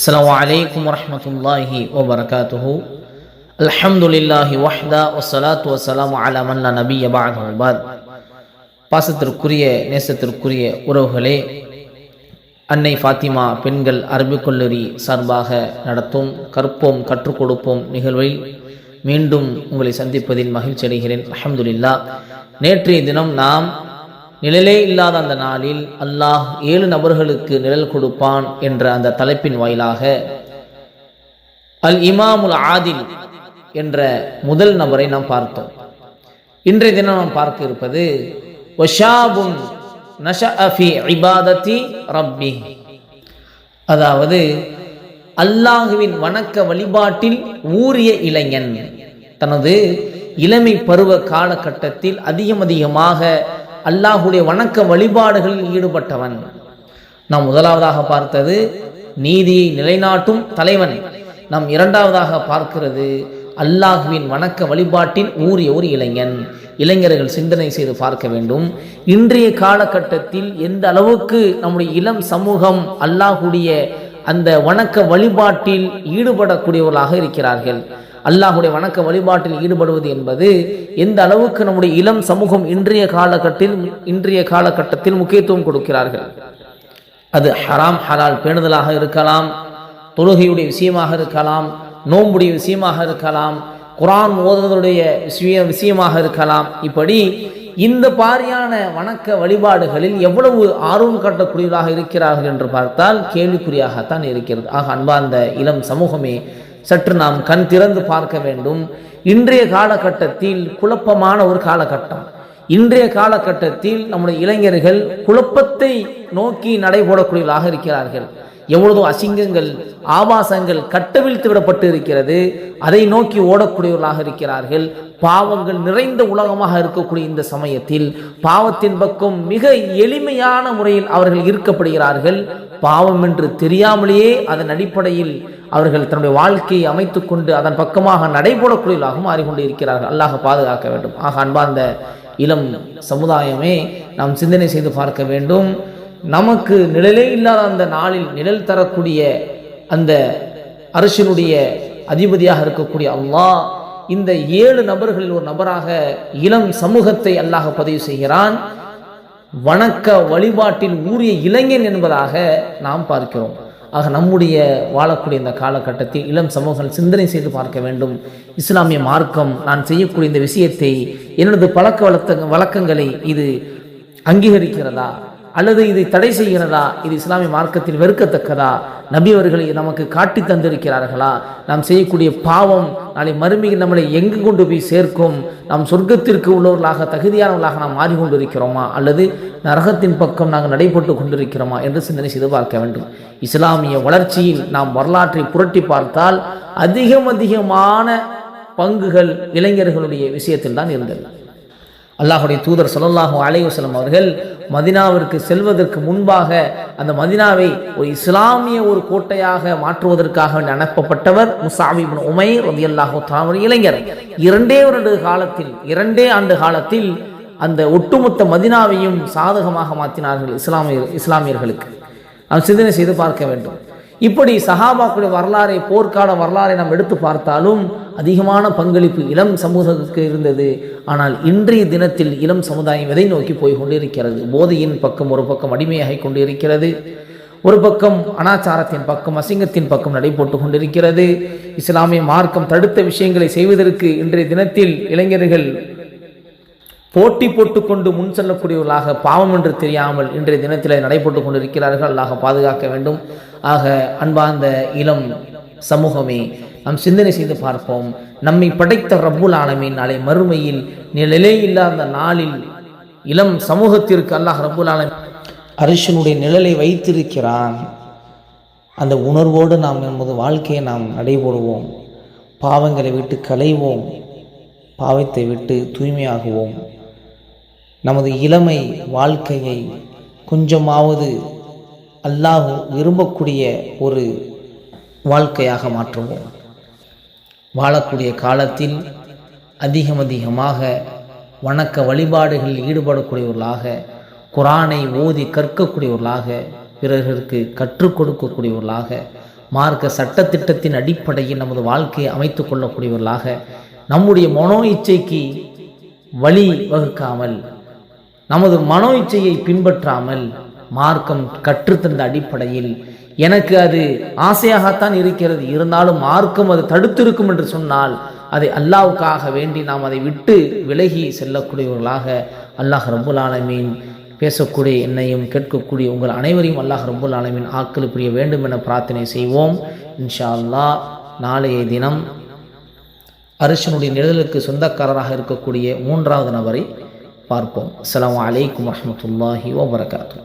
السلام عليكم ورحمة الله وبركاته الحمد لله وحده والصلاة والسلام على من لا نبي بعده بعد பாசத்திற்குரிய நேசத்திற்குரிய உறவுகளே அன்னை ஃபாத்திமா பெண்கள் அரபிக் கல்லூரி சார்பாக நடத்தும் கற்போம் கற்றுக் கொடுப்போம் நிகழ்வில் மீண்டும் உங்களை சந்திப்பதில் மகிழ்ச்சி அடைகிறேன் அல்ஹம்துலில்லா நேற்றைய தினம் நாம் நிழலே இல்லாத அந்த நாளில் அல்லாஹ் ஏழு நபர்களுக்கு நிழல் கொடுப்பான் என்ற அந்த தலைப்பின் வாயிலாக அல் இமாமுல் ஆதில் என்ற முதல் நபரை நாம் பார்த்தோம். இன்றைய தினம் நாம் பார்க்க இருப்பது வஷாபுன் நஷஅ இபாதத்தி ரப்பி அதாவது அல்லாஹுவின் வணக்க வழிபாட்டில் ஊறிய இளைஞன் தனது இளமை பருவ காலகட்டத்தில் அதிகம் அதிகமாக அல்லாஹுடைய வணக்க வழிபாடுகளில் ஈடுபட்டவன். நாம் முதலாவதாக பார்த்தது நீதியை நிலைநாட்டும் தலைவன். நாம் இரண்டாவதாக பார்க்கிறது அல்லாஹுவின் வணக்க வழிபாட்டில் ஊறிய ஒரு இளைஞன். இளைஞர்கள் சிந்தனை செய்து பார்க்க வேண்டும். இன்றைய காலகட்டத்தில் எந்த அளவுக்கு நம்முடைய இளம் சமூகம் அல்லாஹுடைய அந்த வணக்க வழிபாட்டில் ஈடுபடக்கூடியவர்களாக இருக்கிறார்கள். அல்லாஹுடைய வணக்க வழிபாட்டில் ஈடுபடுவது என்பது எந்த அளவுக்கு நம்முடைய இளம் சமூகம் இன்றைய காலகட்டத்தில் இன்றைய காலகட்டத்தில் முக்கியத்துவம் கொடுக்கிறார்கள்? அது ஹராம் ஹலால் பேணுதலாக இருக்கலாம் தொழுகையுடைய விஷயமாக இருக்கலாம் நோம்புடைய விஷயமாக இருக்கலாம் குரான் ஓதுவதுடைய விஷய விஷயமாக இருக்கலாம். இப்படி இந்த பாரியான வணக்க வழிபாடுகளில் எவ்வளவு ஆர்வம் காட்டக்கூடியவராக இருக்கிறார்கள் என்று பார்த்தால் கேள்விக்குறியாகத்தான் இருக்கிறது. ஆக அன்பார்ந்த இளம் சமூகமே சற்று நாம் கண் திறந்து பார்க்க வேண்டும். இன்றைய காலகட்டத்தில் குழப்பமான ஒரு காலகட்டம். இன்றைய காலகட்டத்தில் நம்முடைய இளைஞர்கள் குழப்பத்தை நோக்கி நடைபோடக்கூடியவர்களாக இருக்கிறார்கள். எவ்வளதோ அசிங்கங்கள் ஆபாசங்கள் கட்டவிழ்த்து விடப்பட்டு இருக்கிறது அதை நோக்கி ஓடக்கூடியவர்களாக இருக்கிறார்கள். பாவங்கள் நிறைந்த உலகமாக இருக்கக்கூடிய இந்த சமயத்தில் பாவத்தின் பக்கம் மிக எளிமையான முறையில் அவர்கள் ஈர்க்கப்படுகிறார்கள். பாவம் என்று தெரியாமலேயே அதன் அடிப்படையில் அவர்கள் தன்னுடைய வாழ்க்கையை அமைத்துக்கொண்டு அதன் பக்கமாக நடைபோடக்கூடியவர்களாக மாறிக்கொண்டு இருக்கிறார்கள். அல்லாஹ் பாதுகாக்க வேண்டும். ஆக அன்பார்ந்த இளம் சமுதாயமே நாம் சிந்தனை செய்து பார்க்க வேண்டும். நமக்கு நிழலே இல்லாத அந்த நாளில் நிழல் தரக்கூடிய அந்த அரசினுடைய அதிபதியாக இருக்கக்கூடிய அல்லாஹ் இந்த ஏழு நபர்களில் ஒரு நபராக இளம் சமூகத்தை அல்லாஹ் பதிவு செய்கிறான். வணக்க வழிபாட்டில் ஊறிய இளைஞன் என்பதாக நாம் பார்க்கிறோம். ஆக நம்முடைய வாழக்கூடிய இந்த காலகட்டத்தில் இளம் சமூகங்கள் சிந்தனை செய்து பார்க்க வேண்டும். இஸ்லாமிய மார்க்கம் நான் செய்யக்கூடிய இந்த விஷயத்தை என்னது பழக்க வழக்க வழக்கங்களை இது அங்கீகரிக்கிறதா? அல்லது இதை தடை செய்கிறதா? இது இஸ்லாமிய மார்க்கத்தில் வெறுக்கத்தக்கதா? நபி அவர்களை நமக்கு காட்டி தந்திருக்கிறார்களா? நாம் செய்யக்கூடிய பாவம் நாளை மறுமையில் நம்மளை எங்கு கொண்டு போய் சேர்க்கும்? நாம் சொர்க்கத்திற்கு உள்ளவர்களாக தகுதியானவர்களாக நாம் மாறிக்கொண்டிருக்கிறோமா? அல்லது நரகத்தின் பக்கம் நாங்கள் நடைபெற்று கொண்டிருக்கிறோமா? என்று சிந்தனை செய்து பார்க்க வேண்டும். இஸ்லாமிய வளர்ச்சியில் நாம் வரலாற்றை புரட்டி பார்த்தால் அதிகம் அதிகமான பங்குகள் இளைஞர்களுடைய விஷயத்தில் தான் இருந்தது. அல்லாஹுடைய தூதர் சொல்லல்லாஹு அலைவசலம் அவர்கள் மதினாவிற்கு செல்வதற்கு முன்பாக அந்த மதினாவை ஒரு இஸ்லாமிய ஒரு கோட்டையாக மாற்றுவதற்காக அனுப்பப்பட்டவர் முசாமிபின் உமை ரதி அல்லாஹு தாமர் இளைஞர். இரண்டே இரண்டு காலத்தில் இரண்டே ஆண்டு காலத்தில் அந்த ஒட்டுமொத்த மதினாவையும் சாதகமாக மாற்றினார்கள் இஸ்லாமிய இஸ்லாமியர்களுக்கு. நாம் சிந்தனை செய்து பார்க்க வேண்டும். இப்படி சஹாபாக்களுடைய வரலாறை போர்க்கால வரலாறை நாம் எடுத்து பார்த்தாலும் அதிகமான பங்களிப்பு இளம் சமூகத்துக்கு இருந்தது. ஆனால் இன்றைய தினத்தில் இளம் சமுதாயம் எதை நோக்கி போய் கொண்டிருக்கிறது? போதையின் பக்கம் ஒரு பக்கம் அடிமையாகி கொண்டிருக்கிறது. ஒரு பக்கம் அனாச்சாரத்தின் பக்கம் அசிங்கத்தின் பக்கம் நடைபோட்டு கொண்டிருக்கிறது. இஸ்லாமிய மார்க்கம் தடுத்த விஷயங்களை செய்வதற்கு இன்றைய தினத்தில் இளைஞர்கள் போட்டி போட்டுக்கொண்டு முன் செல்லக்கூடியவர்களாக பாவம் என்று தெரியாமல் இன்றைய தினத்தில் நடைபெற்று கொண்டிருக்கிறார்கள். அல்லாக பாதுகாக்க வேண்டும். ஆக அன்பார்ந்த இளம் சமூகமே நாம் சிந்தனை செய்து பார்ப்போம். நம்மை படைத்த ரப்புல் ஆலமீன் நாளை மறுமையில் நிழலே இல்லாத நாளில் இளம் சமூகத்திற்கு அல்லாஹ் ரப்புல் ஆலமின் அரசனுடைய நிழலை வைத்திருக்கிறான். அந்த உணர்வோடு நாம் நமது வாழ்க்கையை நாம் நடைபெறுவோம். பாவங்களை விட்டு களைவோம். பாவத்தை விட்டு தூய்மையாகுவோம். நமது இளமை வாழ்க்கையை கொஞ்சமாவது அல்லாஹ் விரும்பக்கூடிய ஒரு வாழ்க்கையாக மாற்றுவோம். வாழக்கூடிய காலத்தில் அதிகம் அதிகமாக வணக்க வழிபாடுகளில் ஈடுபடக்கூடியவர்களாக குரானை ஓதி கற்கக்கூடியவர்களாக பிறர்களுக்கு கற்றுக் கொடுக்கக்கூடியவர்களாக மார்க்க சட்டத்திட்டத்தின் அடிப்படையில் நமது வாழ்க்கையை அமைத்து கொள்ளக்கூடியவர்களாக நம்முடைய மனோ இச்சைக்கு வழி வகுக்காமல் நமது மனோ இச்சையை பின்பற்றாமல் மார்க்கம் கற்றுத்தந்த அடிப்படையில் எனக்கு அது ஆசையாகத்தான் இருக்கிறது. இருந்தாலும் மார்க்கம் அது தடுத்திருக்கும் என்று சொன்னால் அதை அல்லாவுக்காக வேண்டி நாம் அதை விட்டு விலகி செல்லக்கூடியவர்களாக அல்லாஹ் ரபுல் ஆலமீன் பேசக்கூடிய என்னையும் கேட்கக்கூடிய உங்கள் அனைவரையும் அல்லாஹ் ரபுல் ஆலமீன் ஆக்கள் புரிய வேண்டும் என பிரார்த்தனை செய்வோம். இன்ஷா அல்லாஹ் நாளைய தினம் அரசனுடைய நிழலுக்கு சொந்தக்காரராக இருக்கக்கூடிய மூன்றாவது நபரை பார்ப்போம். அஸ்ஸலாமு அலைக்கும் வரமத்துல்லாஹி வபரகாத்தூ